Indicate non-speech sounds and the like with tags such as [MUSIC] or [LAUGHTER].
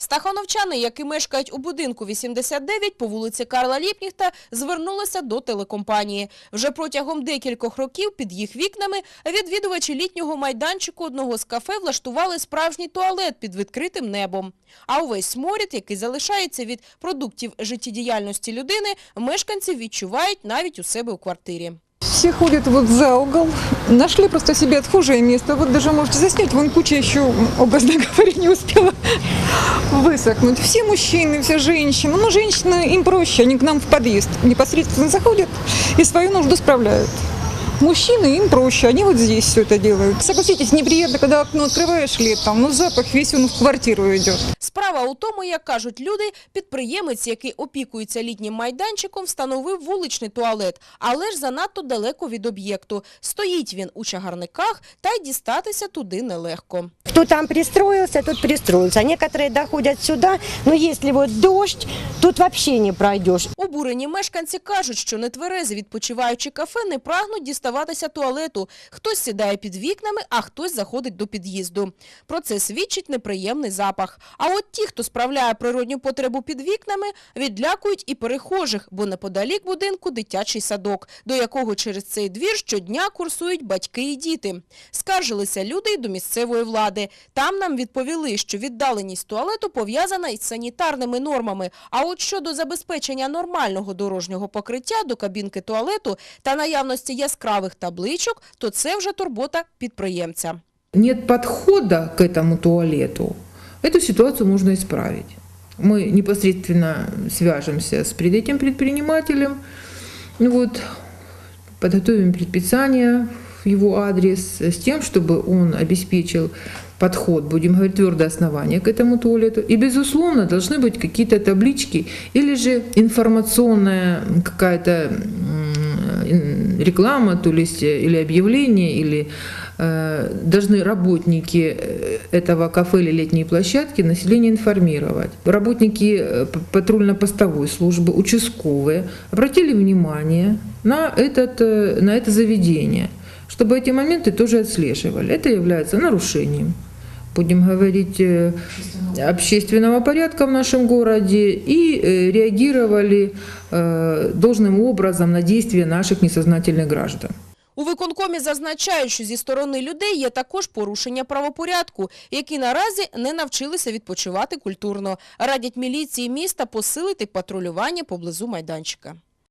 Стахановчани, які мешкають у будинку 89 по вулиці Карла Ліпніхта, звернулися до телекомпанії. Вже протягом декількох років під їх вікнами відвідувачі літнього майданчику одного з кафе влаштували справжній туалет під відкритим небом. А увесь сморід, який залишається від продуктів життєдіяльності людини, мешканці відчувають навіть у себе у квартирі. Все ходят вот за угол, нашли просто себе отхожее место. Вот даже можете заснять, вон куча еще, образно [LAUGHS] говоря, не успела высохнуть. Все мужчины, все женщины. Ну, женщины, им проще, они к нам в подъезд непосредственно заходят и свою нужду справляют. Мужчины, им проще, они вот здесь все это делают. Согласитесь, неприятно, когда окно открываешь летом, но запах весь он в квартиру идет. Справа у тому, як кажуть люди, підприємець, який опікується літнім майданчиком, встановив вуличний туалет, але ж занадто далеко від об'єкту. Стоїть він у чагарниках, та й дістатися туди нелегко. Кто там пристроился, тот пристроился. Некоторые доходят сюда, но если вот дождь, тут вообще не пройдешь. Обурені мешканці кажуть, що нетверези відпочиваючи кафе не прагнуть діставатися туалету. Хтось сідає під вікнами, а хтось заходить до під'їзду. Про це свідчить неприємний запах. А от ті, хто справляє природню потребу під вікнами, відлякують і перехожих, бо неподалік будинку дитячий садок, до якого через цей двір щодня курсують батьки і діти. Скаржилися люди й до місцевої влади. Там нам відповіли, що віддаленість туалету пов'язана із санітарними нормами. А от щодо забезпечення нормального дорожнього покриття до кабінки туалету та наявності яскравих табличок, то це вже турбота підприємця. нет подхода к этому туалету, эту ситуацию можно исправить. Мы непосредственно свяжемся с этим предпринимателем, вот, подготовим предписание в его адрес с тем, чтобы он обеспечил подход, будем говорить, твердое основание к этому туалету. И, безусловно, должны быть какие-то таблички или же информационная какая-то реклама, то есть э, или объявление, или э, должны работники э, этого кафе или летней площадки население информировать. Работники э, п- патрульно-постовой службы, участковые обратили внимание на, этот, э, на это заведение, чтобы эти моменты тоже отслеживали. Это является нарушением будем говорить, э, общественного порядка в нашем городе и э, реагировали э, должным образом на действия наших несознательных граждан. У виконкомі зазначають, що зі сторони людей є також порушення правопорядку, які наразі не навчилися відпочивати культурно. Радять міліції міста посилити патрулювання поблизу майданчика.